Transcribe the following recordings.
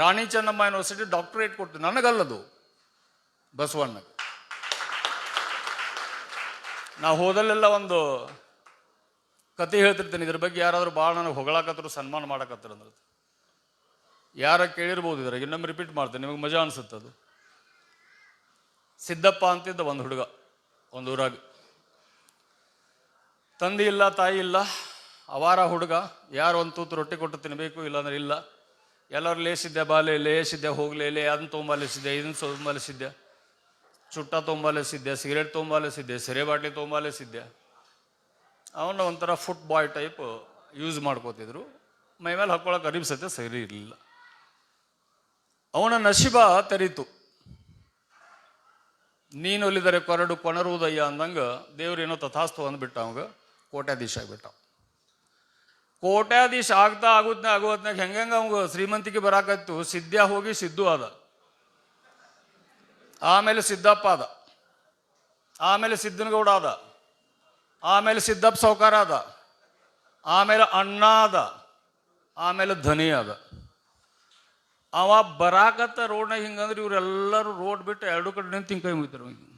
Rani Chennamma university doctorate ಕೊಡ್ತೀನಿ ನನಗಲ್ಲದು ಬಸವಣ್ಣ. ನಾ ಹೋದಲ್ಲೆಲ್ಲ ಒಂದು ಕತೆ ಹೇಳ್ತಿರ್ತೇನೆ, ಇದ್ರ ಬಗ್ಗೆ ಯಾರಾದರೂ ಭಾಳ ನನಗೆ ಹೊಗಳಾಕತ್ರು, ಸನ್ಮಾನ ಮಾಡಕತ್ತರು ಅಂದ್ರೆ. ಯಾರ ಕೇಳಿರ್ಬೋದು ಇದ್ರಾಗ, ಇನ್ನೊಮ್ಮೆ ರಿಪೀಟ್ ಮಾಡ್ತೇನೆ, ನಿಮಗೆ ಮಜಾ ಅನಿಸುತ್ತೆ ಅದು. ಸಿದ್ದಪ್ಪ ಅಂತಿದ್ದ ಒಂದು ಹುಡುಗ, ಒಂದು ಊರಾಗ. ತಂದೆ ಇಲ್ಲ, ತಾಯಿ ಇಲ್ಲ ಅವಾರ ಹುಡುಗ, ಯಾರು ಒಂದು ತೂತು ರೊಟ್ಟಿ ಕೊಟ್ಟು ತಿನ್ನಬೇಕು ಇಲ್ಲಾಂದ್ರೆ ಇಲ್ಲ. ಎಲ್ಲರೂ ಲೇಸಿದ್ದೆ, ಬಾಲೆ, ಲೇಸಿದ್ದೆ, ಹೋಗ್ಲೇ, ಲೇ, ಅದನ್ನ ತುಂಬಲಿಸಿದ್ದೆ, ಇದನ್ನ ತುಂಬಲಿಸಿದ್ದೆ. ಚುಟ್ಟ ತುಂಬಲಿಸಿದ್ದೆ, ಸಿಗರೇಟ್ ತುಂಬಲಿಸಿದ್ದೆ, ಸಿರೆ ಬಾಟ್ಲಿ ತುಂಬಲಿಸಿದ್ದೆ. ಅವನ್ನ ಒಂಥರ ಫುಟ್ ಬಾಯ್ ಟೈಪ್ ಯೂಸ್ ಮಾಡ್ಕೋತಿದ್ರು. ಮೈ ಮೇಲೆ ಹಾಕೊಳಕ್ಕೆ ಅರಿವು ಸತ್ಯ ಸರಿ ಇರಲಿಲ್ಲ. ಅವನ ನಶಿಬ ತೆರೀತು. ನೀನು ಒಲಿದರೆ ಕೊರಡು ಕೊಣರುವುದಯ್ಯ ಅಂದಂಗೆ ದೇವ್ರೇನೋ ತಥಾಸ್ತು ಅಂದ್ಬಿಟ್ಟ ಅವಂಗೆ, ಕೋಟ್ಯಾಧೀಶ ಆಗ್ಬಿಟ್ಟ. ಕೋಟ್ಯಾಧೀಶ ಆಗ್ತಾ ಆಗುತ್ತ ಆಗುವತ್ನಾಗ ಹೆಂಗೆ ಅವಂಗ ಶ್ರೀಮಂತಿಗೆ ಬರಾಕತ್ತು? ಸಿದ್ಧ ಹೋಗಿ ಸಿದ್ದು ಆದ. ಆಮೇಲೆ ಸಿದ್ದಪ್ಪ ಆದ. ಆಮೇಲೆ ಸಿದ್ದನಗೌಡ ಆದ. ಆಮೇಲೆ ಸಿದ್ದಪ್ಪ ಸೌಕಾರ ಆದ. ಆಮೇಲೆ ಅಣ್ಣ ಆದ. ಆಮೇಲೆ ಧನಿ ಆದ. ಅವ ಬರಾಕತ್ತ ರೋಡ್ನಾಗ ಹಿಂಗಂದ್ರೆ ಇವರೆಲ್ಲರೂ ರೋಡ್ ಬಿಟ್ಟು ಎರಡು ಕಡೆ ನಿಂತು ಹಿಂಗೆ ಕೈ ಮುಗಿತಾರೆ.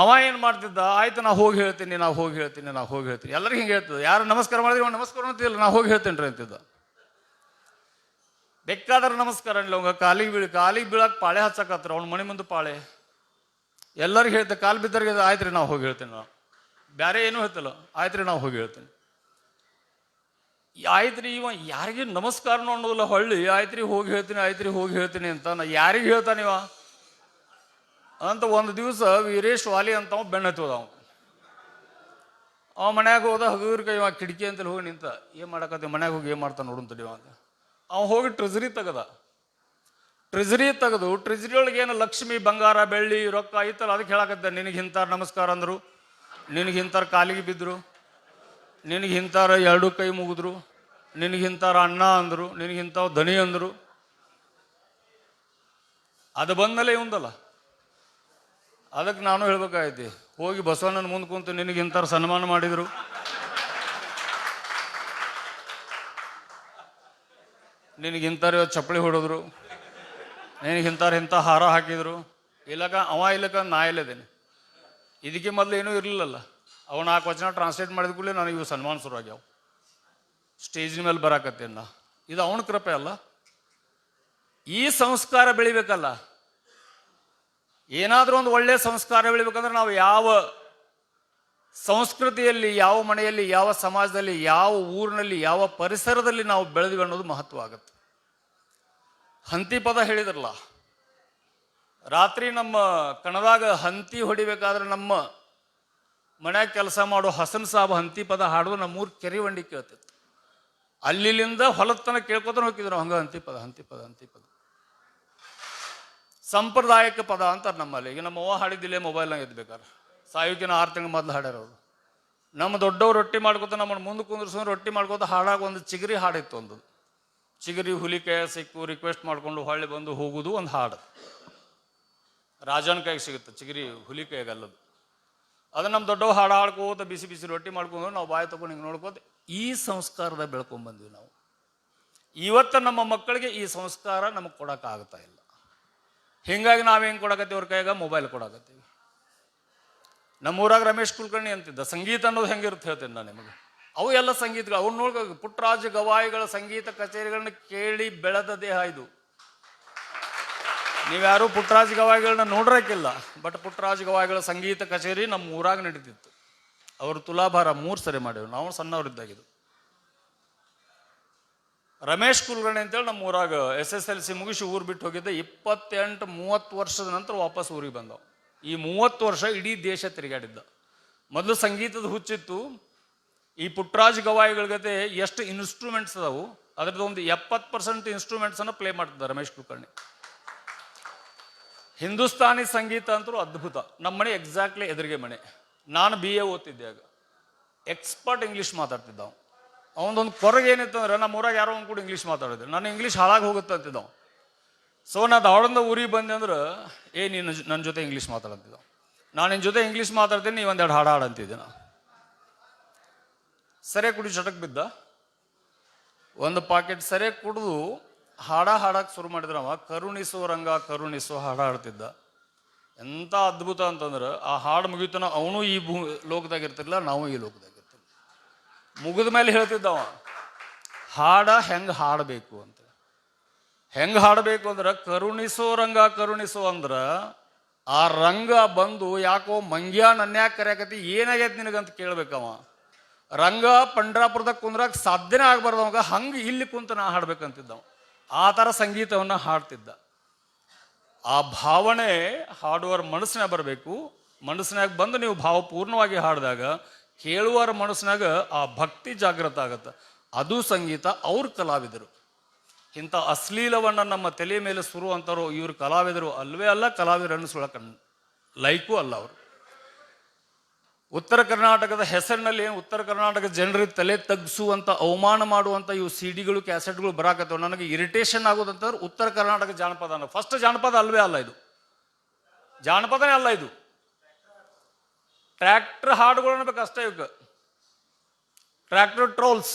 ಅವ ಏನು ಮಾಡ್ತಿದ್ದ? ಆಯ್ತು, ನಾ ಹೋಗಿ ಹೇಳ್ತೀನಿ, ನಾ ಹೋಗಿ ಹೇಳ್ತೀನಿ, ನಾ ಹೋಗಿ ಹೇಳ್ತೀನಿ. ಎಲ್ಲರಿಗೂ ಹಿಂಗೆ ಹೇಳ್ತದೆ ಯಾರು ನಮಸ್ಕಾರ ಮಾಡಿದ್ರೆ ಅವ್ನು ನಮಸ್ಕಾರ ಅಂತಿಲ್ಲ ನಾ ಹೋಗಿ ಹೇಳ್ತೀನಿ ರೀ ಅಂತಿದ್ದ. ಬೇಕಾದ್ರೆ ನಮಸ್ಕಾರ ಅನ್ಲಿ ಅವಂಗ ಕಾಲಿಗೆ ಬೀಳ, ಕಾಲಿಗೆ ಬೀಳಕ್ಕೆ ಪಾಳೆ ಹಚ್ಚಕತ್ರ ಅವ್ನು ಮನೆ ಮುಂದೆ ಪಾಳೆ. ಎಲ್ಲರಿಗೂ ಹೇಳ್ತೆ, ಕಾಲು ಬಿದ್ದರಿಗೆ ಆಯ್ತು ರೀ ನಾವು ಹೋಗಿ ಹೇಳ್ತೀನಿ ನಾವು ಬೇರೆ ಏನೂ ಹೇಳ್ತಲ್ಲ. ಆಯ್ತು ರೀ ನಾವು ಹೋಗಿ ಹೇಳ್ತೀನಿ. ಆಯ್ತು ರೀ ಇವ ಯಾರಿಗೆ ನಮಸ್ಕಾರ ಅನ್ನೋದಿಲ್ಲ, ಹೊಳ್ಳಿ. ಆಯ್ತ್ರಿ, ಹೋಗಿ ಹೇಳ್ತೀನಿ, ಆಯ್ತ್ರಿ, ಹೋಗಿ ಹೇಳ್ತೀನಿ ಅಂತ ನಾ ಯಾರಿಗೆ ಹೇಳ್ತಾನಿವ ಅಂತ ಒಂದು ದಿವಸ ವೀರೇಶ್ ವಾಲಿ ಅಂತ ಅವ ಬೆಣ್ಣ ಹತ್ತೋದ ಅವ ಅವ ಮನ್ಯಾಗ ಹೋದ ಹಗುರ್ ಕೈ ಕಿಟಕಿ ಅಂತಲ್ಲಿ ಹೋಗಿ ನಿಂತ, ಏನು ಮಾಡಕತ್ತೆ? ಮನ್ಯಾಗ ಹೋಗಿ ಏನು ಮಾಡ್ತಾನೆ ನೋಡು ಅಂತ ಅಂತ. ಅವ ಹೋಗಿ ಟ್ರೆಜರಿ ತೆಗದ. ಟ್ರೆಜರಿ ತೆಗೆದು ಟ್ರೆಜರಿ ಒಳಗೆ ಏನು ಲಕ್ಷ್ಮಿ, ಬಂಗಾರ, ಬೆಳ್ಳಿ, ರೊಕ್ಕ ಐತಲ್ಲ ಅದಕ್ಕೆ ಹೇಳಕತ್ತೆ, ನಿನಗೆ ಇಂತಾರ ನಮಸ್ಕಾರ ಅಂದರು. ನಿನಗೆ ಇಂತಾರ ಕಾಲಿಗೆ ಬಿದ್ದರು ನಿನಗೆ ಹಿಂತಾರ ಎರಡು ಕೈ ಮುಗಿದ್ರು. ನಿನಗೆ ಹಿಂತಾರ ಅಣ್ಣ ಅಂದರು. ನಿನಗೆ ಇಂಥವ್ ದನಿ ಅಂದರು. ಅದು ಬಂದಲೇ ಇವಂದಲ್ಲ. ಅದಕ್ಕೆ ನಾನು ಹೇಳ್ಬೇಕಾಗೈತಿ ಹೋಗಿ ಬಸವಣ್ಣನ ಮುಂದೆ ಕುಂತು ನಿನಗೆ ಇಂಥವ್ರು ಸನ್ಮಾನ ಮಾಡಿದರು. ನಿನಗೆ ಇಂಥವ್ರು ಚಪ್ಪಲಿ ಹೊಡೆದ್ರು, ನಿನಗೆ ಇಂಥವ್ರು ಇಂಥ ಹಾರ ಹಾಕಿದ್ರು. ಇಲ್ಲಕ ಅವ ಇಲ್ಲಕ ನಾ ಇಲ್ಲದೇನೆ. ಇದಕ್ಕೆ ಮೊದಲು ಏನೂ ಇರಲಿಲ್ಲಲ್ಲ. ಅವ ನಾಲ್ಕು ವಚನ ಟ್ರಾನ್ಸ್ಲೇಟ್ ಮಾಡಿದ ಕೂಡಲೇ ನನಗೆ ಇವು ಸನ್ಮಾನ ಶುರು ಆಗ್ಯಾವ ಸ್ಟೇಜಿನ ಮೇಲೆ ಬರಾಕತ್ತೇನ. ಇದು ಅವನ ಕೃಪೆ ಅಲ್ಲ. ಈ ಸಂಸ್ಕಾರ ಬೆಳಿಬೇಕಲ್ಲ. ಏನಾದರೂ ಒಂದು ಒಳ್ಳೆಯ ಸಂಸ್ಕಾರ ಬೆಳಿಬೇಕಂದ್ರೆ ನಾವು ಯಾವ ಸಂಸ್ಕೃತಿಯಲ್ಲಿ, ಯಾವ ಮನೆಯಲ್ಲಿ, ಯಾವ ಸಮಾಜದಲ್ಲಿ, ಯಾವ ಊರಿನಲ್ಲಿ, ಯಾವ ಪರಿಸರದಲ್ಲಿ ನಾವು ಬೆಳೆದ್ವಿ ಅನ್ನೋದು ಮಹತ್ವ ಆಗುತ್ತೆ ಹಂತಿ ಪದ ಹೇಳಿದ್ರಲ್ಲ, ರಾತ್ರಿ ನಮ್ಮ ಕಣದಾಗ ಹಂತಿ ಹೊಡಿಬೇಕಾದ್ರೆ ನಮ್ಮ ಮನ್ಯಾಗ ಕೆಲಸ ಮಾಡೋ ಹಸನ್ ಸಾಬ್ ಹಂತಿ ಪದ ಹಾಡೋದು ನಮ್ಮೂರು ಕೆರೆ ಬಂಡಿ ಕೇಳ್ತಿತ್ತು. ಅಲ್ಲಿಲಿಂದ ತನಕ ಕೇಳ್ಕೊತಾನೆ ಹೋಗಿದ್ರು ಹಂಗ ಹಂತಿ ಪದ ಹಂತಿ ಪದ ಹಂತಿ ಪದ. ಸಾಂಪ್ರದಾಯಿಕ ಪದ ಅಂತಾರೆ ನಮ್ಮಲ್ಲಿ. ಈಗ ನಮ್ಮ ಅವ್ವ ಹಾಡಿದ್ದಿಲ್ಲೇ ಮೊಬೈಲ್ನಾಗ ಎದ್ಬೇಕಾರೆ ಸಾಯುಕಿನ ಆರು ತಿಂಗಳು ಮೊದಲು ಹಾಡ್ಯಾರ ಅವರು. ನಮ್ಮ ದೊಡ್ಡವ್ರು ರೊಟ್ಟಿ ಮಾಡ್ಕೊತ ನಮ್ಮ ಮುಂದೆ ಕುಂದ್ರಸ್ಕೊಂಡು ರೊಟ್ಟಿ ಮಾಡ್ಕೊತ ಹಾಡಾಗ ಒಂದು ಚಿಗರಿ ಹಾಡಿತ್ತು ಒಂದು. ಚಿಗರಿ ಹುಲಿಕಾಯ ಸಿಕ್ಕು ರಿಕ್ವೆಸ್ಟ್ ಮಾಡ್ಕೊಂಡು ಹೊಳ್ಳಿ ಬಂದು ಹೋಗುದು ಒಂದು ಹಾಡು. ರಾಜನ ಕೈಗೆ ಸಿಗುತ್ತೆ ಚಿಗರಿ ಹುಲಿ ಕೈಗಲ್ಲದು ಅದು ನಮ್ಮ ದೊಡ್ಡವ ಹಾಡು ಹಾಡ್ಕೋತ ಬಿಸಿ ಬಿಸಿ ರೊಟ್ಟಿ ಮಾಡ್ಕೊಂಡು ನಾವು ಬಾಯಿ ತಗೊಂಡು ಹಿಂಗೆ ನೋಡ್ಕೋತ ಈ ಸಂಸ್ಕಾರದ ಬೆಳ್ಕೊಂಡ್ಬಂದ್ವಿ ನಾವು. ಇವತ್ತು ನಮ್ಮ ಮಕ್ಕಳಿಗೆ ಈ ಸಂಸ್ಕಾರ ನಮಗೆ ಕೊಡೋಕ್ಕಾಗ್ತಾ ಇಲ್ಲ. ಹಿಂಗಾಗಿ ನಾವು ಹೆಂಗೆ ಕೊಡಕತ್ತೀವಿ ಅವ್ರ ಕೈಗೆ ಮೊಬೈಲ್ ಕೊಡಕತ್ತೀವಿ. ನಮ್ಮೂರಾಗ ರಮೇಶ್ ಕುಲಕರ್ಣಿ ಅಂತಿದ್ದ, ಸಂಗೀತ ಅನ್ನೋದು ಹೆಂಗಿರುತ್ತೆ ಹೇಳ್ತೀನಿ ನಾನು ನಿಮಗೆ. ಅವು ಎಲ್ಲ ಸಂಗೀತಗಳು, ಅವ್ನು ನೋಡ್ಕೋ, ಪುಟ್ಟರಾಜ ಗವಾಯಿಗಳ ಸಂಗೀತ ಕಚೇರಿಗಳನ್ನ ಕೇಳಿ ಬೆಳೆದ ದೇಹ ಇದು. ನೀವ್ಯಾರು ಪುಟ್ಟರಾಜ ಗವಾಯಿಗಳನ್ನ ನೋಡ್ರಕ್ಕಿಲ್ಲ ಬಟ್ ಪುಟ್ಟರಾಜ ಗವಾಯಿಗಳ ಸಂಗೀತ ಕಚೇರಿ ನಮ್ಮ ಊರಾಗ ನಡೀತಿತ್ತು. ಅವರು ತುಲಾಭಾರ ಮೂರು ಸರಿ ಮಾಡಿದ್ರು, ನಾವು ಸಣ್ಣವರಿದ್ದಾಗಿದ್ದು. ರಮೇಶ್ ಕುಲಕರ್ಣಿ ಅಂತೇಳಿ ನಮ್ಮ ಊರಾಗ ಎಸ್ ಎಸ್ ಎಲ್ ಸಿ ಮುಗಿಸಿ ಊರು ಬಿಟ್ಟು ಹೋಗಿದ್ದೆ ಇಪ್ಪತ್ತೆಂಟು, ಮೂವತ್ತು ವರ್ಷದ ನಂತರ ವಾಪಸ್ ಊರಿಗೆ ಬಂದವು. ಈ ಮೂವತ್ತು ವರ್ಷ ಇಡೀ ದೇಶ ತಿರುಗಾಡಿದ್ದ. ಮೊದಲು ಸಂಗೀತದ ಹುಚ್ಚಿತ್ತು. ಈ ಪುಟ್ಟರಾಜ್ ಗವಾಯಿಗಳ ಜೊತೆ ಎಷ್ಟು ಇನ್ಸ್ಟ್ರೂಮೆಂಟ್ಸ್ ಅದಾವು. ಅದ್ರದ್ದು ಒಂದು ಎಪ್ಪತ್ತು ಪರ್ಸೆಂಟ್ ಇನ್ಸ್ಟ್ರೂಮೆಂಟ್ಸನ್ನು ಪ್ಲೇ ಮಾಡ್ತಿದ್ದ ರಮೇಶ್ ಕುಲಕರ್ಣಿ. ಹಿಂದೂಸ್ತಾನಿ ಸಂಗೀತ ಅಂತೂ ಅದ್ಭುತ. ನಮ್ಮ ಮನೆ ಎಕ್ಸಾಕ್ಟ್ಲಿ ಎದುರಿಗೆ ಮನೆ. ನಾನು ಬಿ ಎ ಓದ್ತಿದ್ದೆ ಆಗ. ಎಕ್ಸ್ಪರ್ಟ್ ಇಂಗ್ಲೀಷ್ ಮಾತಾಡ್ತಿದ್ದವು. ಅವನದೊಂದು ಕೊರಗೆ ಏನಿತ್ತು ಅಂದ್ರೆ ನಮ್ಮ ಊರಾಗ ಯಾರೋ ಒಂದು ಕೂಡ ಇಂಗ್ಲೀಷ್ ಮಾತಾಡಿದ್ರು. ನಾನು ಇಂಗ್ಲೀಷ್ ಹಾಳಾಗಿ ಹೋಗುತ್ತೆ ಅಂತಿದ್ದ ಸೊ ನಾ ಧಾರವಾಡದಿಂದ ಊರಿಗೆ ಬಂದೆ ಅಂದ್ರೆ, ಏ, ನೀನು ನನ್ನ ಜೊತೆ ಇಂಗ್ಲೀಷ್ ಮಾತಾಡಂತಿದ್ದ? ನಾನು ನಿನ್ನ ಜೊತೆ ಇಂಗ್ಲೀಷ್ ಮಾತಾಡ್ತೀನಿ, ನೀವು ಒಂದೆರಡು ಹಾಡು ಹಾಡಂತಿದ್ದೆ ನಾ ಸರಿ ಕುಡಿ ಚಟಕ್ ಬಿದ್ದ. ಒಂದು ಪಾಕೆಟ್ ಸರಿ ಕುಡಿದು ಹಾಡ ಹಾಡಕ್ಕೆ ಶುರು ಮಾಡಿದ್ರ ಅವ. ಕರುಣಿಸೋ ರಂಗ, ಕರುಣಿಸೋ ಹಾಡ ಹಾಡ್ತಿದ್ದ ಎಂಥ ಅದ್ಭುತ ಅಂತಂದ್ರೆ, ಆ ಹಾಡು ಮುಗಿತನ ಅವನು ಈ ಭೂ, ಲೋಕದಾಗ ಇರ್ತಿರ್ಲಿಲ್ಲ, ನಾವು ಈ ಲೋಕದಾಗ ಮುಗಿದ ಮೇಲೆ ಹೇಳ್ತಿದ್ದವ, ಹಾಡ ಹೆಂಗೆ ಹಾಡಬೇಕು ಅಂತ. ಹೆಂಗೆ ಹಾಡಬೇಕು ಅಂದ್ರೆ, ಕರುಣಿಸೋ ರಂಗ ಕರುಣಿಸೋ ಅಂದ್ರೆ, ಆ ರಂಗ ಬಂದು ಯಾಕೋ ಮಂಗ್ಯ ನನ್ಯಾಕ ಕರೆಯಕತಿ ಏನಾಗೈತೆ ನಿನಗಂತ ಕೇಳ್ಬೇಕವ. ರಂಗ ಪಂಡ್ರಾಪುರದಾಗ ಕುಂದ್ರಾಗ ಸಾಧ್ಯನೇ ಆಗ್ಬಾರ್ದು ಅವಾಗ, ಹಂಗೆ ಇಲ್ಲಿ ಕುಂತ ನಾ ಹಾಡ್ಬೇಕಂತಿದ್ದವ. ಆ ಥರ ಸಂಗೀತವನ್ನು ಹಾಡ್ತಿದ್ದ. ಆ ಭಾವನೆ ಹಾಡುವರ ಮನಸ್ಸಿನಾಗ ಬರಬೇಕು. ಮನಸ್ಸಿನಾಗ ಬಂದು ನೀವು ಭಾವಪೂರ್ಣವಾಗಿ ಹಾಡಿದಾಗ ಕೇಳುವರ ಮನಸ್ಸಿನಾಗ ಆ ಭಕ್ತಿ ಜಾಗೃತ ಆಗತ್ತೆ. ಅದು ಸಂಗೀತ ಅವ್ರ ಕಲಾವಿದರು. ಇಂಥ ಅಶ್ಲೀಲವನ್ನು ನಮ್ಮ ತಲೆ ಮೇಲೆ ಸುರು ಅಂತಾರೋ ಇವರು ಕಲಾವಿದರು ಅಲ್ವೇ ಅಲ್ಲ ಕಲಾವಿದರು ಅನ್ನಿಸ್ಕೊಳಕ ಲೈಕು ಅಲ್ಲ ಅವರು. ಉತ್ತರ ಕರ್ನಾಟಕದ ಹೆಸರಿನಲ್ಲಿ ಉತ್ತರ ಕರ್ನಾಟಕ ಜನರಿಗೆ ತಲೆ ತಗ್ಸುವಂಥ ಅವಮಾನ ಮಾಡುವಂತ ಇವು ಸಿಡಿಗಳು ಕ್ಯಾಸೆಟ್ಗಳು ಬರಾಕತ್ತವ. ನನಗೆ ಇರಿಟೇಷನ್ ಆಗೋದಂತಂದ್ರೆ ಉತ್ತರ ಕರ್ನಾಟಕ ಜಾನಪದ ಫಸ್ಟ್ ಜಾನಪದ ಅಲ್ವೇ ಅಲ್ಲ ಇದು. ಜಾನಪದನೇ ಅಲ್ಲ ಇದು. ಟ್ರ್ಯಾಕ್ಟರ್ ಹಾಡುಗಳು ಅನ್ಬೇಕು ಅಷ್ಟೇ ಇವಕ್ಕೆ ಟ್ರ್ಯಾಕ್ಟರ್ ಟ್ರೋಲ್ಸ್.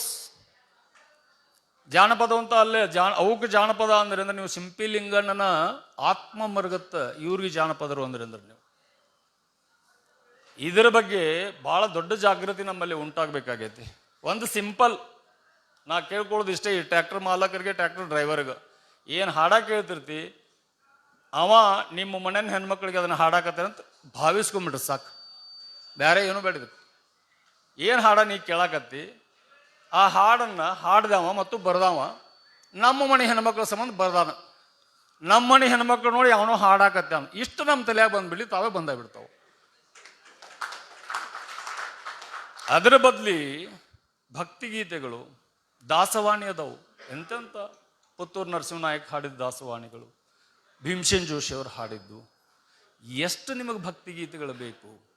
ಜಾನಪದ ಅಂತ ಅಲ್ಲೇ, ಜಾನ ಅವಕ್ಕೆ ಜಾನಪದ ಅಂದ್ರೆ ನೀವು ಸಿಂಪಿ ಲಿಂಗಣ್ಣನ ಆತ್ಮ ಮರುಗತ್ತ ಇವ್ರಿಗೆ ಜಾನಪದರು ಅಂದ್ರೆ ನೀವು. ಇದರ ಬಗ್ಗೆ ಬಹಳ ದೊಡ್ಡ ಜಾಗೃತಿ ನಮ್ಮಲ್ಲಿ ಉಂಟಾಗಬೇಕಾಗೈತಿ. ಒಂದು ಸಿಂಪಲ್, ನಾ ಕೇಳ್ಕೊಳ್ಳೋದು ಇಷ್ಟೇ ಈ ಟ್ರ್ಯಾಕ್ಟರ್ ಮಾಲಕರಿಗೆ, ಟ್ರ್ಯಾಕ್ಟರ್ ಡ್ರೈವರ್ಗೆ. ಏನು ಹಾಡ ಕೇಳ್ತಿರ್ತಿ, ಅವ ನಿಮ್ಮ ಮನೆಯ ಹೆಣ್ಮಕ್ಳಿಗೆ ಅದನ್ನು ಹಾಡಾಕತ್ತೆ ಅಂತ ಭಾವಿಸ್ಕೊಂಬಿಟ್ರೆ ಸಾಕು. ಬೇರೆ ಏನು ಬೇಡಿದ್ರು ಏನು ಹಾಡ ನೀ ಕೇಳಾಕತ್ತಿ? ಆ ಹಾಡನ್ನು ಹಾಡ್ದವ ಮತ್ತು ಬರ್ದವ. ನಮ್ಮ ಮನೆ ಹೆಣ್ಮಕ್ಳ ಸಂಬಂಧ ಬರ್ದಾನ. ನಮ್ಮ ಮನೆ ಹೆಣ್ಮಕ್ಳು ನೋಡಿ ಅವನು ಹಾಡಾಕತ್ತಾನ. ಇಷ್ಟು ನಮ್ಮ ತಲೆಯಾಗ ಬಂದ್ಬಿಡ್ಲಿ, ತಾವೇ ಬಂದ ಬಿಡ್ತಾವೆ ಅದರ ಬದಲಿ ಭಕ್ತಿಗೀತೆಗಳು ದಾಸವಾಣಿ ಅದಾವು. ಎಂತೆಂಥ ಪುತ್ತೂರು ನರಸಿಂಹ ನಾಯಕ್ ಹಾಡಿದ ದಾಸವಾಣಿಗಳು. ಭೀಮಸೇನ್ ಜೋಶಿ ಅವರು ಹಾಡಿದ್ದು. ಎಷ್ಟು ನಿಮಗೆ ಭಕ್ತಿಗೀತೆಗಳು ಬೇಕು?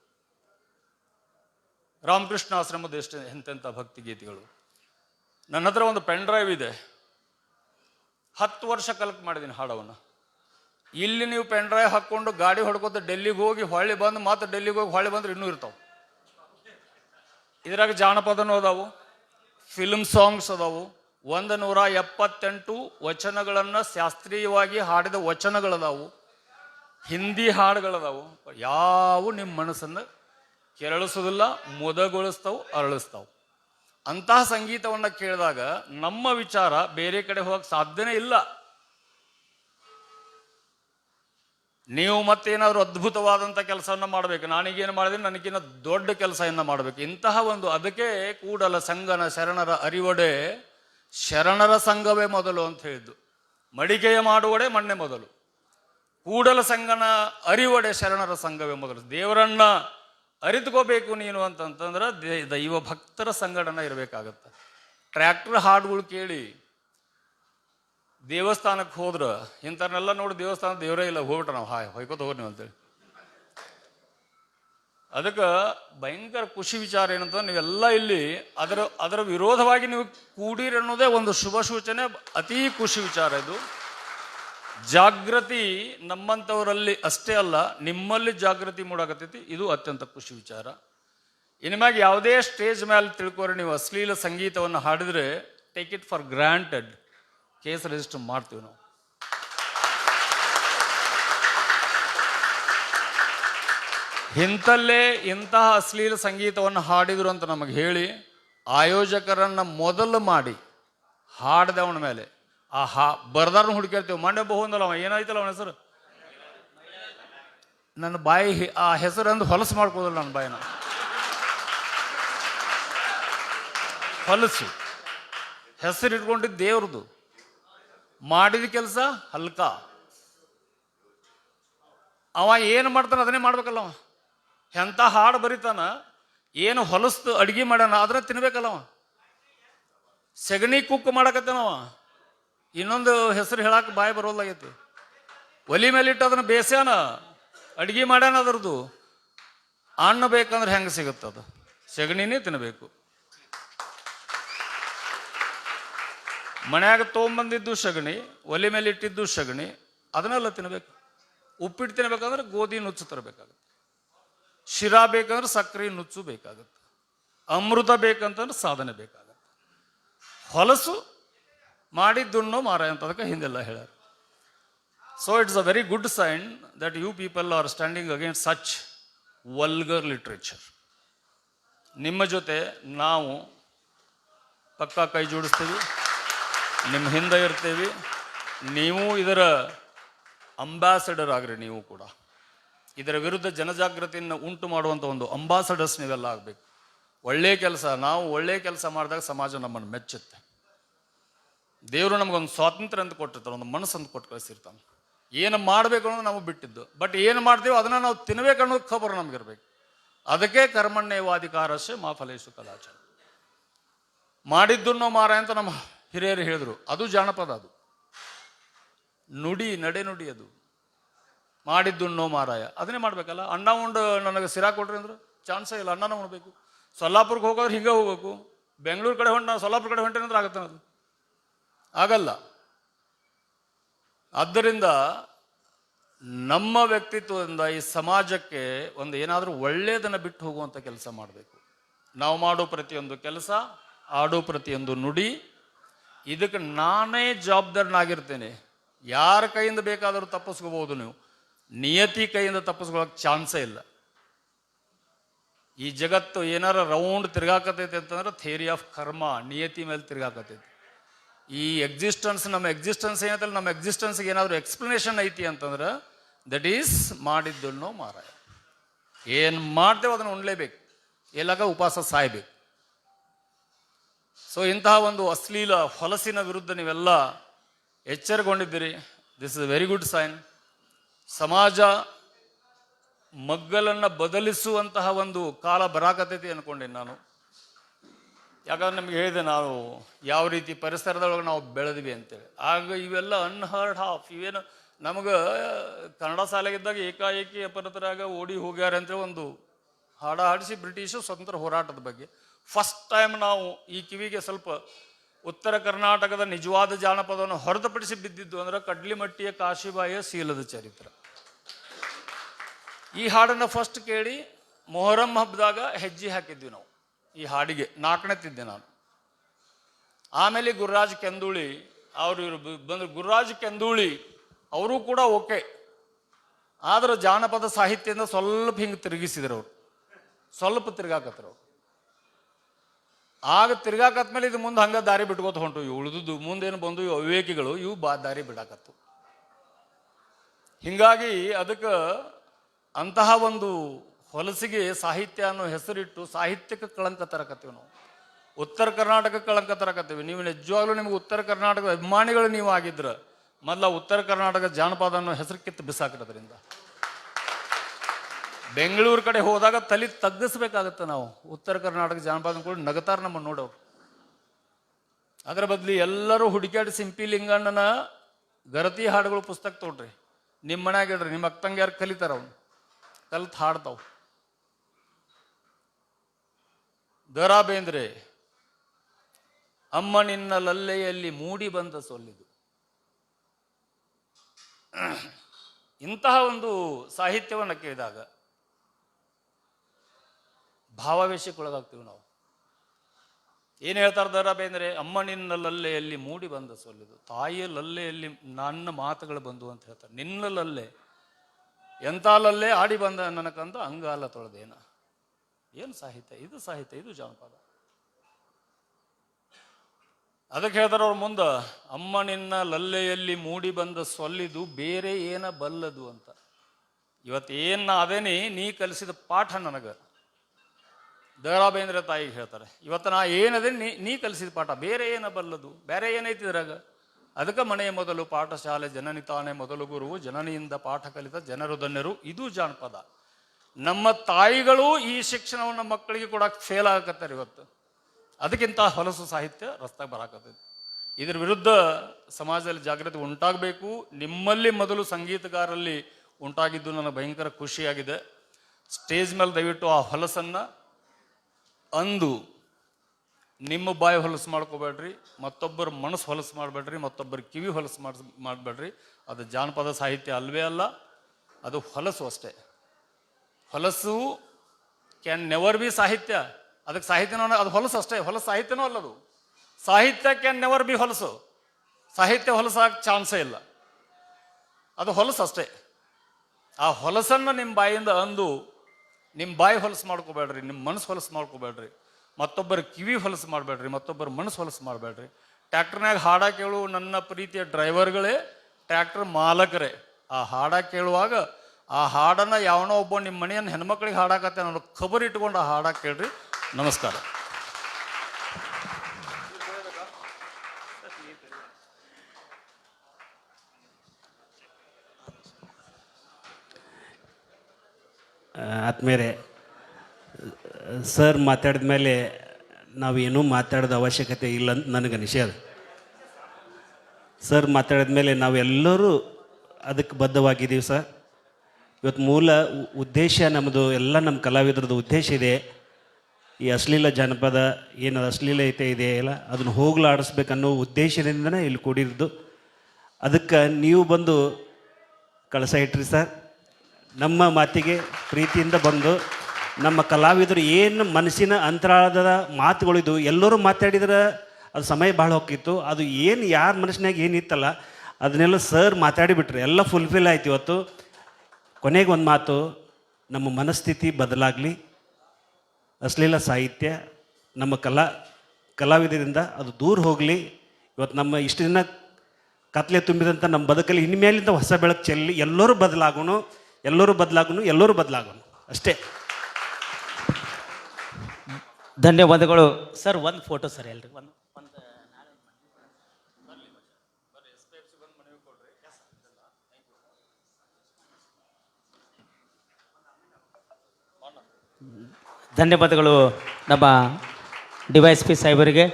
ರಾಮಕೃಷ್ಣ ಆಶ್ರಮದ ಎಷ್ಟು ಎಂತೆಂಥ ಭಕ್ತಿಗೀತೆಗಳು ನನ್ನ ಹತ್ರ ಒಂದು ಪೆನ್ ಡ್ರೈವ್ ಇದೆ. ಹತ್ತು ವರ್ಷ ಕಲೆಕ್ಟ್ ಮಾಡಿದ್ದೀನಿ ಹಾಡವನ್ನು. ಇಲ್ಲಿ ನೀವು ಪೆನ್ ಡ್ರೈವ್ ಹಾಕ್ಕೊಂಡು ಗಾಡಿ ಹೊಡ್ಕೊತ ಡೆಲ್ಲಿಗೆ ಹೋಗಿ ಹೊಳ್ಳಿ ಬಂದು ಮತ್ತೆ ಡೆಲ್ಲಿಗೆ ಹೋಗಿ ಹೊಳ್ಳಿ ಬಂದ್ರೆ ಇನ್ನೂ ಇರ್ತಾವೆ. ಇದ್ರಾಗ ಜಾನಪದನೂ ಅದಾವು ಫಿಲ್ಮ್ ಸಾಂಗ್ಸ್ ಅದಾವು, ಒಂದು ನೂರ ಎಪ್ಪತ್ತೆಂಟು ವಚನಗಳನ್ನು ಶಾಸ್ತ್ರೀಯವಾಗಿ ಹಾಡಿದ ವಚನಗಳದಾವು, ಹಿಂದಿ ಹಾಡುಗಳದಾವು. ಯಾವ ನಿಮ್ಮ ಮನಸ್ಸನ್ನು ಕೆರಳಿಸೋದಿಲ್ಲ, ಮುದಗೊಳಿಸ್ತಾವು, ಅರಳಿಸ್ತಾವು. ಅಂತಹ ಸಂಗೀತವನ್ನು ಕೇಳಿದಾಗ ನಮ್ಮ ವಿಚಾರ ಬೇರೆ ಕಡೆ ಹೋಗಕ್ಕೆ ಸಾಧ್ಯನೇ ಇಲ್ಲ. ನೀವು ಮತ್ತೇನಾದರೂ ಅದ್ಭುತವಾದಂಥ ಕೆಲಸವನ್ನು ಮಾಡಬೇಕು. ನಾನೀಗೇನು ಮಾಡಿದ್ರೆ, ನನಗಿನ್ನ ದೊಡ್ಡ ಕೆಲಸವನ್ನು ಮಾಡಬೇಕು. ಇಂತಹ ಒಂದು, ಅದಕ್ಕೆ ಕೂಡಲ ಸಂಗನ, ಶರಣರ ಅರಿವಡೆ, ಶರಣರ ಸಂಘವೇ ಮೊದಲು ಅಂತ ಹೇಳಿದ್ದು. ಮಡಿಕೆಯ ಮಾಡುವಡೆ ಮಣ್ಣೆ ಮೊದಲು. ಕೂಡಲ ಸಂಗನ ಅರಿವಡೆ, ಶರಣರ ಸಂಘವೇ ಮೊದಲು. ದೇವರನ್ನ ಅರಿತುಕೋಬೇಕು ನೀನು ಅಂತಂತಂದ್ರೆ ದೈವ ಭಕ್ತರ ಸಂಗಡನ ಇರಬೇಕಾಗತ್ತೆ. ಟ್ರ್ಯಾಕ್ಟರ್ ಹಾಡುಗಳು ಕೇಳಿ ದೇವಸ್ಥಾನಕ್ಕೆ ಹೋದ್ರೆ ಇಂಥವ್ರನ್ನೆಲ್ಲ ನೋಡಿ ದೇವಸ್ಥಾನ ದೇವರೇ ಇಲ್ಲ, ಹೋಗ್ಬಿಟ್ರ ನಾವು. ಹಾಯ್, ಹೊಯ್ಕೋತ ಹೋಗಿ ನೀವು ಅಂತೇಳಿ. ಅದಕ್ಕೆ ಭಯಂಕರ ಖುಷಿ ವಿಚಾರ ಏನಂತ ನೀವೆಲ್ಲ ಇಲ್ಲಿ ಅದರ ಅದರ ವಿರೋಧವಾಗಿ ನೀವು ಕೂಡಿರಿ ಅನ್ನೋದೇ ಒಂದು ಶುಭ ಸೂಚನೆ, ಅತೀ ಖುಷಿ ವಿಚಾರ ಇದು. ಜಾಗೃತಿ ನಮ್ಮಂಥವರಲ್ಲಿ ಅಷ್ಟೇ ಅಲ್ಲ, ನಿಮ್ಮಲ್ಲಿ ಜಾಗೃತಿ ಮೂಡಾಕತ್ತೈತಿ ಇದು ಅತ್ಯಂತ ಖುಷಿ ವಿಚಾರ. ಇನ್ಮ್ಯಾಗ ಯಾವುದೇ ಸ್ಟೇಜ್ ಮೇಲೆ ತಿಳ್ಕೊರಿ, ನೀವು ಅಶ್ಲೀಲ ಸಂಗೀತವನ್ನು ಹಾಡಿದ್ರೆ take it for granted case register ಮಾಡ್ತೀವಿ ನಾವು. ಇಂಥಲ್ಲೇ ಇಂತಹ ಅಶ್ಲೀಲ ಸಂಗೀತವನ್ನು ಹಾಡಿದ್ರು ಅಂತ ನಮಗೆ ಹೇಳಿ, ಆಯೋಜಕರನ್ನ ಮೊದಲು ಮಾಡಿ ಹಾಡಿದವನ ಮೇಲೆ. ಆ ಹಾ ಹುಡುಕಿರ್ತೇವೆ ಮಂಡೆ ಬಹುಂದಲ್ಲ ಅವ. ಏನಾಯ್ತಲ್ಲ ಅವನ ಹೆಸರು? ನನ್ನ ಬಾಯಿ ಆ ಹೆಸರು ಅಂದು ಹೊಲಸು ಮಾಡ್ಕೋದಲ್ಲ ನನ್ನ ಬಾಯಿನ. ಹೊಲಸು. ಹೆಸರು ಇಟ್ಕೊಂಡಿದ್ದು ದೇವ್ರದು. ಮಾಡಿದ ಕೆಲಸ ಹಲ್ಕ. ಅವ ಏನು ಮಾಡ್ತಾನೆ ಅದನ್ನೇ ಮಾಡ್ಬೇಕಲ್ಲ ಅವ. ಎಂಥ ಹಾಡು ಬರಿತಾನ, ಏನು ಹೊಲಸ್ತು ಅಡ್ಗೆ ಮಾಡ್ಯಾನ ಅದನ್ನ ತಿನ್ಬೇಕಲ್ಲ ಅವ. ಸಗಣಿ ಕುಕ್ ಮಾಡಕತ್ತಾನವ ಇನ್ನೊಂದು ಹೆಸರು ಹೇಳಕ್ಕೆ ಬಾಯಿ ಬರೋದಾಗೈತಿ ಒಲಿ ಮೇಲೆ ಇಟ್ಟು ಅದನ್ನ ಬೇಸ್ಯಾನ, ಅಡ್ಗೆ ಮಾಡ್ಯಾನ ಅದರದು ಅನ್ನ ಬೇಕಂದ್ರೆ ಹೆಂಗೆ ಸಿಗುತ್ತದು ಸಗಣಿನೇ ತಿನ್ನಬೇಕು ಮನ್ಯಾಗ ತೊಗೊಂಬಂದಿದ್ದು ಸಗಣಿ, ಒಲೆ ಮೇಲೆ ಇಟ್ಟಿದ್ದು ಸಗಣಿ, ಅದನ್ನೆಲ್ಲ ತಿನ್ನಬೇಕು ಉಪ್ಪಿಟ್ಟು ತಿನ್ಬೇಕಂದ್ರೆ ಗೋಧಿ ನುಚ್ಚು ತರಬೇಕಾಗುತ್ತೆ. ಶಿರಾ ಬೇಕಂದ್ರೆ ಸಕ್ಕರೆ ನುಚ್ಚು ಬೇಕಾಗುತ್ತೆ. ಅಮೃತ ಬೇಕಂತಂದ್ರೆ ಸಾಧನೆ ಬೇಕಾಗುತ್ತೆ. ಹೊಲಸು ಮಾಡಿದ್ದುಣ್ಣೋ ಮಾರ ಅಂತ ಅದಕ್ಕೆ ಹಿಂದೆಲ್ಲ ಹೇಳ್ಯಾರ. So it's a very good sign that you people are standing against such vulgar literature ನಿಮ್ಮ ಜೊತೆ ನಾವು ಪಕ್ಕಾ ಕೈ ಜೋಡಿಸ್ತೀವಿ, ನಿಮ್ಮ ಹಿಂದೆ ಇರ್ತೀವಿ, ನೀವು ಇದರ ಅಂಬಾಸಡರ್ ಆಗ್ರಿ ನೀವು ಕೂಡ. ಇದರ ವಿರುದ್ಧ ಜನಜಾಗೃತಿಯನ್ನು ಉಂಟು ಮಾಡುವಂಥ ಒಂದು ಅಂಬಾಸಡರ್ಸ್ ನೀವೆಲ್ಲ ಆಗಬೇಕು. ಒಳ್ಳೆಯ ಕೆಲಸ, ನಾವು ಒಳ್ಳೆಯ ಕೆಲಸ ಮಾಡಿದಾಗ ಸಮಾಜ ನಮ್ಮನ್ನು ಮೆಚ್ಚುತ್ತೆ. ದೇವರು ನಮಗೊಂದು ಸ್ವಾತಂತ್ರ್ಯ ಅಂತ ಕೊಟ್ಟಿರ್ತಾರೆ ಒಂದು ಮನಸ್ಸು ಅಂತ ಕೊಟ್ಟು ಕಳಿಸಿರ್ತಾನೆ. ಏನು ಮಾಡಬೇಕು ಅನ್ನೋದು ನಾವು ಬಿಟ್ಟಿದ್ದು. ಬಟ್ ಏನು ಮಾಡ್ತೀವೋ ಅದನ್ನು ನಾವು ತಿನ್ಬೇಕು ಅನ್ನೋದು ಖಬರ್ ನಮಗಿರ್ಬೇಕು. ಅದಕ್ಕೆ ಕರ್ಮಣ್ಯವಾಧಿಕಾರಸ್ಯ ಮಾ ಫಲೇಶು ಕಲಾಚಾರ ಮಾಡಿದ್ದನ್ನು ಮಾರ ಅಂತ ನಮ್ಮ ಹಿರಿಯರು ಹೇಳಿದ್ರು. ಅದು ಜಾನಪದ ಅದು. ನುಡಿ, ನಡೆ ನುಡಿ ಅದು. ಮಾಡಿದ್ದುಣ್ಣೋ ಮಾರಾಯ. ಅದನ್ನೇ ಮಾಡ್ಬೇಕಲ್ಲ? ಅಣ್ಣ ಉಂಡು ನನಗೆ ಸಿರಾ ಕೊಡ್ರಿ ಅಂದ್ರೆ, ಚಾನ್ಸೇ ಇಲ್ಲ ಅನ್ನನ ಉಣ್ಬೇಕು. ಸೊಲ್ಲಾಪುರಕ್ಕೆ ಹೋಗೋದ್ರೆ ಹಿಂಗೆ ಹೋಗ್ಬೇಕು. ಬೆಂಗಳೂರು ಕಡೆ ಹೊಂಟ, ಸೊಲ್ಲಾಪುರ ಕಡೆ ಹೊಂಟೇನಂದ್ರೆ ಆಗುತ್ತೆ ಅದು. ಆಗಲ್ಲ. ಆದ್ದರಿಂದ ನಮ್ಮ ವ್ಯಕ್ತಿತ್ವದಿಂದ ಈ ಸಮಾಜಕ್ಕೆ ಒಂದು ಏನಾದರೂ ಒಳ್ಳೆಯದನ್ನು ಬಿಟ್ಟು ಹೋಗುವಂಥ ಕೆಲಸ ಮಾಡಬೇಕು. ನಾವು ಮಾಡೋ ಪ್ರತಿಯೊಂದು ಕೆಲಸ, ಆಡೋ ಪ್ರತಿಯೊಂದು ನುಡಿ, ಇದಕ್ಕೆ ನಾನೇ ಜವಾಬ್ದಾರನಾಗಿರ್ತೇನೆ. ಯಾರ ಕೈಯಿಂದ ಬೇಕಾದರೂ ತಪ್ಪಿಸ್ಕೋಬಹುದು ನೀವು. ನಿಯತಿ ಕೈಯಿಂದ ತಪ್ಪಿಸ್ಕೊಳಕ್ಕೆ ಚಾನ್ಸೇ ಇಲ್ಲ. ಈ ಜಗತ್ತು ಏನಾರ ರೌಂಡ್ ತಿರ್ಗಾಕತೈತೆ ಅಂತಂದ್ರೆ ಥಿಯರಿ ಆಫ್ ಕರ್ಮ ನಿಯತಿ ಮೇಲೆ ತಿರ್ಗಾಕತೈತಿ. ಈ ಎಕ್ಸಿಸ್ಟೆನ್ಸ್ ನಮ್ಮ ಎಕ್ಸಿಸ್ಟೆನ್ಸ್ ಏನಂತಲ್ಲ ನಮ್ಮ ಎಕ್ಸಿಸ್ಟೆನ್ಸ್ಗೆ ಏನಾದರೂ ಎಕ್ಸ್ಪ್ಲನೇಷನ್ ಐತಿ ಅಂತಂದ್ರೆ ದಟ್ ಈಸ್ ಮಾಡಿದ್ದನ್ನು ಮಾರಾಯ. ಏನು ಮಾಡ್ತೇವೆ ಅದನ್ನು ಉಣ್ಲೇಬೇಕು. ಎಲ್ಲಾಗ ಉಪವಾಸ ಸಾಯ್ಬೇಕು. ಸೊ ಇಂತಹ ಒಂದು ಅಶ್ಲೀಲ ಹೊಲಸಿನ ವಿರುದ್ಧ ನೀವೆಲ್ಲ ಎಚ್ಚರಗೊಂಡಿದ್ದೀರಿ. This is very good sign ಸಮಾಜ ಮಗ್ಗಲನ್ನು ಬದಲಿಸುವಂತಹ ಒಂದು ಕಾಲ ಬರಾಕತೈತಿ ಅನ್ಕೊಂಡೆ ನಾನು. ಯಾಕಂದ್ರೆ ನಮ್ಗೆ ಹೇಳಿದೆ, ನಾವು ಯಾವ ರೀತಿ ಪರಿಸರದೊಳಗೆ ನಾವು ಬೆಳೆದ್ವಿ ಅಂತೇಳಿ. ಆಗ ಇವೆಲ್ಲ ಅನ್ಹರ್ಡ್ ಆಫ್ ಇವೇನು ನಮಗೆ ಕನ್ನಡ ಶಾಲೆಗಿದ್ದಾಗ ಏಕಾಏಕಿ ಅಪರತರಾಗ ಓಡಿ ಹೋಗ್ಯಾರ ಅಂತೇಳಿ ಒಂದು ಹಾಡ ಹಾಡಿಸಿ ಬ್ರಿಟಿಷು ಸ್ವತಂತ್ರ ಹೋರಾಟದ ಬಗ್ಗೆ. ಫಸ್ಟ್ ಟೈಮ್ ನಾವು ಈ ಕಿವಿಗೆ ಸ್ವಲ್ಪ ಉತ್ತರ ಕರ್ನಾಟಕದ ನಿಜವಾದ ಜಾನಪದವನ್ನು ಹೊರತುಪಡಿಸಿ ಬಿದ್ದಿದ್ದು ಅಂದ್ರೆ ಕಡ್ಲಿಮಟ್ಟಿಯ ಕಾಶಿಬಾಯಿಯ ಸೀಲದ ಚರಿತ್ರ. ಈ ಹಾಡನ್ನು ಫಸ್ಟ್ ಕೇಳಿ ಮೊಹರಂ ಹಬ್ಬದಾಗ ಹೆಜ್ಜೆ ಹಾಕಿದ್ವಿ ನಾವು. ಈ ಹಾಡಿಗೆ ನಾಲ್ಕನೇ ತಿದ್ದೆ ನಾನು. ಆಮೇಲೆ ಗುರುರಾಜ್ ಕೆಂದೂಳಿ ಅವರು ಇವರು ಬಂದ್ರು. ಗುರುರಾಜ್ ಕೆಂದೂಳಿ ಅವರು ಕೂಡ ಓಕೆ. ಆದ್ರೆ ಜಾನಪದ ಸಾಹಿತ್ಯದಿಂದ ಸ್ವಲ್ಪ ಹಿಂಗೆ ತಿರುಗಿಸಿದ್ರು ಅವರು. ಸ್ವಲ್ಪ ತಿರ್ಗಾಕತ್ರ ಅವ್ರು. ಆಗ ತಿರ್ಗಾಕತ್ಮೇಲೆ ಇದು ಮುಂದೆ ಹಂಗೆ ದಾರಿ ಬಿಟ್ಕೋತ ಹೊಂಟು ಇವು ಉಳಿದುದು ಮುಂದೇನು ಬಂದು ಇವು ಅವಿವೇಕಿಗಳು, ಇವು ಬಾ, ದಾರಿ ಬಿಡಾಕತ್ತು. ಹಿಂಗಾಗಿ ಅದಕ್ಕೆ ಅಂತಹ ಒಂದು ಹೊಲಸಿಗೆ ಸಾಹಿತ್ಯ ಅನ್ನೋ ಹೆಸರಿಟ್ಟು ಸಾಹಿತ್ಯಕ್ಕೆ ಕಳಂಕ ತರಕತ್ತೀವಿ ನಾವು. ಉತ್ತರ ಕರ್ನಾಟಕ ಕಳಂಕ ತರಕತ್ತೀವಿ. ನೀವು ನಿಜವಾಗ್ಲೂ ನಿಮ್ಗೆ ಉತ್ತರ ಕರ್ನಾಟಕದ ಅಭಿಮಾನಿಗಳು ನೀವು ಆಗಿದ್ರ ಮೊದಲ ಉತ್ತರ ಕರ್ನಾಟಕ ಜಾನಪದ ಅನ್ನೋ ಹೆಸರು ಕಿತ್ತು ಬಿಸಾಕಿರೋದ್ರಿಂದ. ಬೆಂಗಳೂರು ಕಡೆ ಹೋದಾಗ ತಲೆ ತಗ್ಗಿಸ್ಬೇಕಾಗತ್ತೆ ನಾವು. ಉತ್ತರ ಕರ್ನಾಟಕ ಜಾನಪದ ಕೂಡ ನಗತಾರ ನಮ್ಮ ನೋಡೋರು. ಅದರ ಬದಲು ಎಲ್ಲರೂ ಹುಡುಕ್ಯಾಡಿ ಸಿಂಪಿ ಲಿಂಗಣ್ಣನ ಗರತಿ ಹಾಡುಗಳು ಪುಸ್ತಕ ತೊಗೊಳ್ರಿ ನಿಮ್ಮ ಮನ್ಯಾಗ ಇಡ್ರಿ ನಿಮ್ಮ ಅಕ್ಕಂಗ್ಯಾರು ಕಲಿತಾರ ಅವನು. ಕಲ್ತು ಹಾಡ್ತಾವ್. ದರಾ ಬೇಂದ್ರೆ ಅಮ್ಮ ನಿನ್ನ ಲಲ್ಲೆಯಲ್ಲಿ ಮೂಡಿ ಬಂದ ಸೊಲ್ಲಿದು. ಇಂತಹ ಒಂದು ಸಾಹಿತ್ಯವನ್ನು ಕೇಳಿದಾಗ ಭಾವಾವೇಶಕ್ಕೊಳಗಾಗ್ತೀವಿ ನಾವು. ಏನು ಹೇಳ್ತಾರೆ ದರಾ ಬೇಂದ್ರೆ ಅಮ್ಮ ನಿನ್ನ ಲಲ್ಲೆಯಲ್ಲಿ ಮೂಡಿ ಬಂದ ಸೊಲ್ಲಿದು. ತಾಯಿಯ ಲಲ್ಲೆಯಲ್ಲಿ ನನ್ನ ಮಾತುಗಳು ಬಂದು ಅಂತ ಹೇಳ್ತಾರೆ. ನಿನ್ನ ಲಲ್ಲೆ, ಎಂಥ ಲಲ್ಲೆ ಆಡಿ ಬಂದ ನನಕಂತ ಅಂಗಾಲ ತೊಳೆದೇನ. ಏನು ಸಾಹಿತ್ಯ? ಇದು ಸಾಹಿತ್ಯ, ಇದು ಜಾನಪದ. ಅದಕ್ಕೆ ಹೇಳ್ತಾರೆ ಅವ್ರ ಮುಂದೆ, ಅಮ್ಮ ನಿನ್ನ ಲಲ್ಲೆಯಲ್ಲಿ ಮೂಡಿ ಬಂದ ಸೊಲ್ಲಿದು, ಬೇರೆ ಏನ ಬಲ್ಲದು ಅಂತ. ಇವತ್ತು ಏನ್ ನಾ ಅದೇನಿ, ನೀ ಕಲಿಸಿದ ಪಾಠ ನನಗೆ. ದರಾಬೇಂದ್ರ ತಾಯಿಗೆ ಹೇಳ್ತಾರೆ, ಇವತ್ತು ನಾ ಏನದೆ ನೀ ನೀ ಕಲಿಸಿದ ಪಾಠ, ಬೇರೆ ಏನ ಬಲ್ಲದು, ಬೇರೆ ಏನೈತಿ ಇದ್ರಾಗ? ಅದಕ್ಕೆ ಮನೆಯ ಮೊದಲು ಪಾಠಶಾಲೆ, ಜನನಿ ತಾನೇ ಮೊದಲು ಗುರುವು, ಜನನಿಯಿಂದ ಪಾಠ ಕಲಿತ ಜನರು, ಧನ್ಯರು, ಇದು ಜಾನಪದ. ನಮ್ಮ ತಾಯಿಗಳು ಈ ಶಿಕ್ಷಣವನ್ನು ಮಕ್ಕಳಿಗೆ ಕೊಡಕ್ಕೆ ಫೇಲ್ ಆಗಕತ್ತಾರೆ ಇವತ್ತು. ಅದಕ್ಕಿಂತ ಹೊಲಸು ಸಾಹಿತ್ಯ ರಸ್ತಾಗ ಬರಾಕತ್ತೈತಿ. ಇದರ ವಿರುದ್ಧ ಸಮಾಜದಲ್ಲಿ ಜಾಗೃತಿ ಉಂಟಾಗಬೇಕು. ನಿಮ್ಮಲ್ಲಿ ಮೊದಲು ಸಂಗೀತಗಾರರಲ್ಲಿ ಉಂಟಾಗಿದ್ದು ನನಗೆ ಭಯಂಕರ ಖುಷಿಯಾಗಿದೆ. ಸ್ಟೇಜ್ ಮೇಲೆ ದಯವಿಟ್ಟು ಆ ಹೊಲಸನ್ನು ಅಂದು ನಿಮ್ಮ ಬಾಯಿ ಹೊಲಸು ಮಾಡ್ಕೋಬೇಡ್ರಿ, ಮತ್ತೊಬ್ಬರ ಮನಸ್ಸು ಹೊಲಸು ಮಾಡಬೇಡ್ರಿ, ಮತ್ತೊಬ್ಬರ ಕಿವಿ ಹೊಲಸು ಮಾಡಿಸ್ ಮಾಡಬೇಡ್ರಿ. ಅದು ಜಾನಪದ ಸಾಹಿತ್ಯ ಅಲ್ವೇ ಅಲ್ಲ, ಅದು ಹೊಲಸು ಅಷ್ಟೇ. ಹೊಲಸು ಕ್ಯಾನ್ ನೆವರ್ ಬಿ ಸಾಹಿತ್ಯ. ಅದಕ್ಕೆ ಸಾಹಿತ್ಯನೋ ಅದು ಹೊಲಸು ಅಷ್ಟೇ. ಹೊಲಸು ಸಾಹಿತ್ಯನೂ ಅಲ್ಲದು ಸಾಹಿತ್ಯ ಕ್ಯಾನ್ ನೆವರ್ ಬಿ ಹೊಲಸು. ಸಾಹಿತ್ಯ ಹೊಲಸಾಗ ಚಾನ್ಸೇ ಇಲ್ಲ. ಅದು ಹೊಲಸು ಅಷ್ಟೇ. ಆ ಹೊಲಸನ್ನು ನಿಮ್ಮ ಬಾಯಿಂದ ಅಂದು ನಿಮ್ಮ ಬಾಯಿ ಹೊಲಸು ಮಾಡ್ಕೋಬೇಡ್ರಿ ನಿಮ್ಮ ಮನಸ್ಸು ಹೊಲಸು ಮಾಡ್ಕೋಬೇಡ್ರಿ. ಮತ್ತೊಬ್ಬರ ಕಿವಿ ಹೊಲಸು ಮಾಡಬೇಡ್ರಿ, ಮತ್ತೊಬ್ಬರ ಮನಸ್ಸು ಹೊಲಸು ಮಾಡಬೇಡ್ರಿ. ಟ್ಯಾಕ್ಟರ್ನಾಗ ಹಾಡ ಕೇಳು ನನ್ನ ಪ್ರೀತಿಯ ಡ್ರೈವರ್ಗಳೇ, ಟ್ರ್ಯಾಕ್ಟರ್ ಮಾಲಕರೇ. ಆ ಹಾಡ ಕೇಳುವಾಗ ಆ ಹಾಡನ್ನು ಯಾವನೋ ಒಬ್ಬ ನಿಮ್ಮ ಮನೆಯನ್ನು ಹೆಣ್ಮಕ್ಳಿಗೆ ಹಾಡಾಕತ್ತೆ ಅನ್ನೋ ಖಬರ್ ಇಟ್ಕೊಂಡು ಆ ಹಾಡ ಕೇಳ್ರಿ. ನಮಸ್ಕಾರ. ಆದ್ಮೇಲೆ ಸರ್ ಮಾತಾಡಿದ ಮೇಲೆ ನಾವೇನೂ ಮಾತಾಡೋದ ಅವಶ್ಯಕತೆ ಇಲ್ಲ ಅಂತ ನನಗೆ ನಿಷೇಧ ಸರ್ ಮಾತಾಡಿದ ಮೇಲೆ ನಾವೆಲ್ಲರೂ ಅದಕ್ಕೆ ಬದ್ಧವಾಗಿದ್ದೀವಿ ಸರ್. ಇವತ್ತು ಮೂಲ ಉದ್ದೇಶ ನಮ್ಮದು ಎಲ್ಲ ನಮ್ಮ ಕಲಾವಿದ್ರದ್ದು ಉದ್ದೇಶ ಇದೆ. ಈ ಅಶ್ಲೀಲ ಜನಪದ ಏನು ಅಶ್ಲೀಲತೆ ಇದೆ ಎಲ್ಲ ಅದನ್ನು ಹೋಗ್ಲಾಡಿಸ್ಬೇಕನ್ನೋ ಉದ್ದೇಶದಿಂದನೇ ಇಲ್ಲಿ ಕೂಡಿರೋದು. ಅದಕ್ಕೆ ನೀವು ಬಂದು ಕಳಸ ಇಟ್ರಿ ಸರ್. ನಮ್ಮ ಮಾತಿಗೆ ಪ್ರೀತಿಯಿಂದ ಬಂದು ನಮ್ಮ ಕಲಾವಿದರು ಏನು ಮನಸ್ಸಿನ ಅಂತರಾಳದ ಮಾತುಗಳಿದ್ದು ಎಲ್ಲರೂ ಮಾತಾಡಿದ್ರೆ ಅದು ಸಮಯ ಭಾಳ ಹೋಗಿತ್ತು ಅದು ಏನು ಯಾರ ಮನಸ್ಸಿನಾಗ ಏನಿತ್ತಲ್ಲ ಅದನ್ನೆಲ್ಲ ಸರ್ ಮಾತಾಡಿಬಿಟ್ರೆ ಎಲ್ಲ ಫುಲ್ಫಿಲ್ ಆಯ್ತು ಇವತ್ತು. ಕೊನೆಗೆ ಒಂದು ಮಾತು, ನಮ್ಮ ಮನಸ್ಥಿತಿ ಬದಲಾಗಲಿ, ಅಶ್ಲೀಲ ಸಾಹಿತ್ಯ, ನಮ್ಮ ಕಲಾ, ಕಲಾವಿದರಿಂದ ಅದು ದೂರ ಹೋಗಲಿ. ಇವತ್ತು ನಮ್ಮ ಇಷ್ಟು ದಿನ ಕತ್ಲೆ ತುಂಬಿದಂಥ ನಮ್ಮ ಬದುಕಲ್ಲಿ ಇನ್ಮೇಲಿಂದ ಹೊಸ ಬೆಳಕು ಚೆಲ್ಲಿ, ಎಲ್ಲರೂ ಬದಲಾಗೋಣ ಎಲ್ಲರೂ ಬದಲಾಗೋಣ ಎಲ್ಲರೂ ಬದಲಾಗೋಣ ಅಷ್ಟೇ. ಧನ್ಯವಾದಗಳು. ಸರ್, ಒಂದು ಫೋಟೋ ಸರ್ ಎಲ್ರಿ ಒಂದು ಧನ್ಯವಾದಗಳು ನಮ್ಮ ಡಿವೈಸ್ ಪಿ ಸಾಹೇಬರಿಗೆ.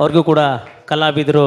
ಅವ್ರಿಗೂ ಕೂಡ ಕಲಾವಿದರು